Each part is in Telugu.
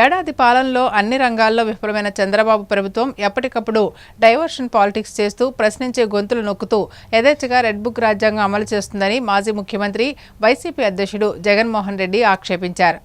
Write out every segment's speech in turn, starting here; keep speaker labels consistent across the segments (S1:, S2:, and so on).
S1: ఏడాది పాలనలో అన్ని రంగాల్లో విఫలమైన చంద్రబాబు ప్రభుత్వం ఎప్పటికప్పుడు డైవర్షన్ పాలిటిక్స్ చేస్తూ ప్రశ్నించే గొంతులు నొక్కుతూ యథేచ్ఛగా రెడ్ బుక్ రాజ్యాంగం అమలు చేస్తుందని మాజీ ముఖ్యమంత్రి వైసీపీ అధ్యక్షుడు జగన్మోహన్ రెడ్డి ఆక్షేపించారు.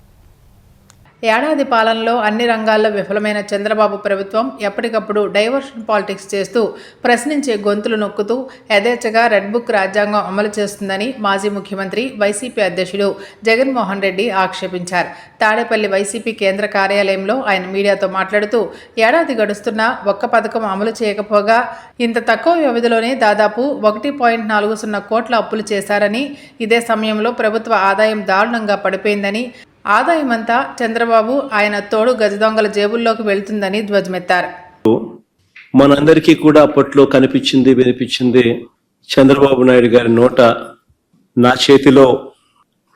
S1: ఏడాది పాలనలో అన్ని రంగాల్లో విఫలమైన చంద్రబాబు ప్రభుత్వం ఎప్పటికప్పుడు డైవర్షన్ పాలిటిక్స్ చేస్తూ ప్రశ్నించే గొంతులు నొక్కుతూ యథేచ్ఛగా రెడ్ బుక్ రాజ్యాంగం అమలు చేస్తుందని మాజీ ముఖ్యమంత్రి వైసీపీ అధ్యక్షుడు జగన్మోహన్ రెడ్డి ఆక్షేపించారు. తాడేపల్లి వైసీపీ కేంద్ర కార్యాలయంలో ఆయన మీడియాతో మాట్లాడుతూ ఏడాది గడుస్తున్నా ఒక్క పథకం అమలు చేయకపోగా ఇంత తక్కువ వ్యవధిలోనే దాదాపు ఒకటి పాయింట్ నాలుగు సున్నా కోట్ల అప్పులు చేశారని ఇదే సమయంలో ప్రభుత్వ ఆదాయం దారుణంగా పడిపోయిందని ఆదాయం అంతా చంద్రబాబు ఆయన తోడు గజదొంగల జేబుల్లోకి వెళ్తుందని ధ్వజమెత్తారు.
S2: మనందరికీ కూడా అప్పట్లో కనిపించింది వినిపించింది చంద్రబాబు నాయుడు గారి నోట నా చేతిలో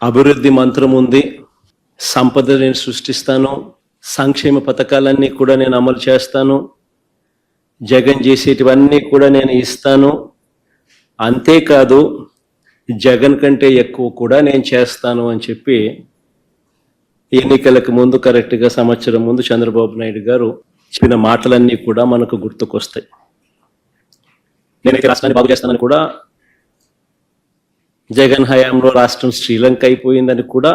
S2: అభివృద్ధి మంత్రం ఉంది. సంపద నేను సృష్టిస్తాను. సంక్షేమ పథకాలన్నీ కూడా నేను అమలు చేస్తాను. జగన్ చేసేటివన్నీ కూడా నేను ఇస్తాను. అంతేకాదు జగన్ కంటే ఎక్కువ కూడా నేను చేస్తాను అని చెప్పి ఎన్నికలకు ముందు కరెక్ట్గా సంవత్సరం ముందు చంద్రబాబు నాయుడు గారు చెప్పిన మాటలన్నీ కూడా మనకు గుర్తుకొస్తాయి. నేనైతే రాష్ట్రాన్ని బాగు చేస్తానని కూడా జగన్ హయాంలో రాష్ట్రం శ్రీలంక అయిపోయిందని కూడా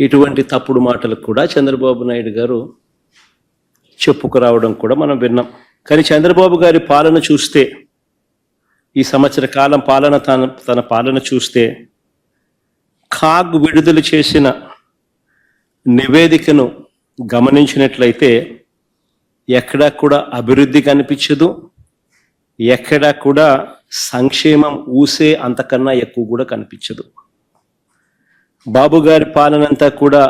S2: ఇటువంటి తప్పుడు మాటలకు కూడా చంద్రబాబు నాయుడు గారు చెప్పుకురావడం కూడా మనం విన్నాం. కానీ చంద్రబాబు గారి పాలన చూస్తే ఈ సంవత్సర కాలం పాలన తన తన పాలన చూస్తే కాగ్ విడుదల చేసిన నివేదికను గమనించినట్లయితే ఎక్కడా కూడా అభివృద్ధి కనిపించదు ఎక్కడా కూడా సంక్షేమం ఊసే అంతకన్నా ఎక్కువ కూడా కనిపించదు. బాబు గారి పాలనంతా కూడా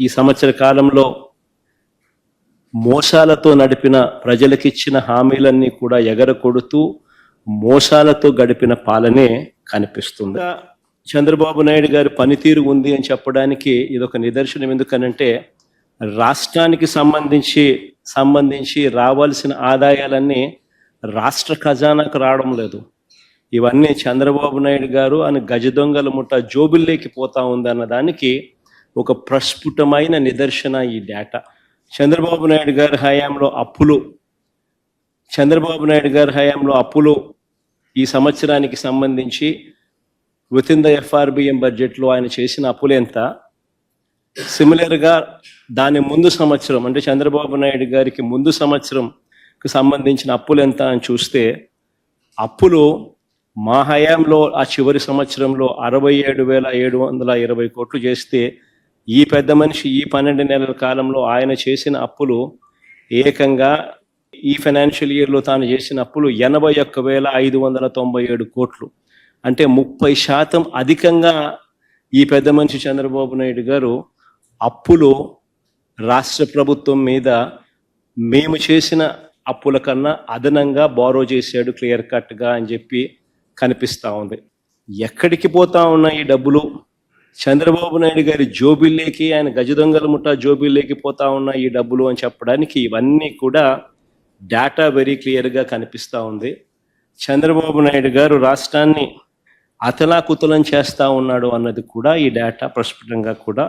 S2: ఈ సంవత్సర కాలంలో మోసాలతో నడిపిన ప్రజలకిచ్చిన హామీలన్నీ కూడా ఎగరకొడుతూ మోసాలతో గడిపిన పాలనే కనిపిస్తుంది. చంద్రబాబు నాయుడు గారి పనితీరు ఉంది అని చెప్పడానికి ఇదొక నిదర్శనం. ఎందుకనంటే రాష్ట్రానికి సంబంధించి సంబంధించి రావాల్సిన ఆదాయాలన్నీ రాష్ట్ర ఖజానాకు రావడం లేదు. ఇవన్నీ చంద్రబాబు నాయుడు గారు అని గజ దొంగల ముఠ జోబుల్లోకి పోతా ఉందన్న దానికి ఒక ప్రస్ఫుటమైన నిదర్శన ఈ డేటా. చంద్రబాబు నాయుడు గారి హయాంలో అప్పులు చంద్రబాబు నాయుడు గారి హయాంలో అప్పులు ఈ సంవత్సరానికి సంబంధించి విత్ ఇన్ ద ఎఫ్ఆర్బిఎం బడ్జెట్లో ఆయన చేసిన అప్పులు ఎంత? సిమిలర్గా దాని ముందు సంవత్సరం అంటే చంద్రబాబు నాయుడు గారికి ముందు సంవత్సరంకి సంబంధించిన అప్పులు ఎంత అని చూస్తే అప్పులు మా హయాంలో ఆ చివరి సంవత్సరంలో అరవై ఏడు వేల ఏడు వందల ఇరవై కోట్లు చేస్తే ఈ పెద్ద మనిషి ఈ పన్నెండు నెలల కాలంలో ఆయన చేసిన అప్పులు ఏకంగా ఈ ఫైనాన్షియల్ ఇయర్లో తాను చేసిన అప్పులు ఎనభై ఒక్క వేల ఐదు వందల తొంభై ఏడు కోట్లు. అంటే ముప్పై శాతం అధికంగా ఈ పెద్ద మనిషి చంద్రబాబు నాయుడు గారు అప్పులు రాష్ట్ర ప్రభుత్వం మీద మేము చేసిన అప్పుల కన్నా అదనంగా బారో చేశాడు క్లియర్ కట్గా అని చెప్పి కనిపిస్తూ ఉంది. ఎక్కడికి పోతా ఉన్నాయి ఈ డబ్బులు? చంద్రబాబు నాయుడు గారి జోబిల్లేకి ఆయన గజదొంగల ముఠా జోబిల్లేకి పోతా ఉన్న ఈ డబ్బులు అని చెప్పడానికి ఇవన్నీ కూడా డేటా వెరీ క్లియర్గా కనిపిస్తూ ఉంది. చంద్రబాబు నాయుడు గారు రాష్ట్రాన్ని అతలాకుతలం చేస్తూ ఉన్నాడు అన్నది కూడా ఈ డేటా ప్రస్ఫుటంగా కూడా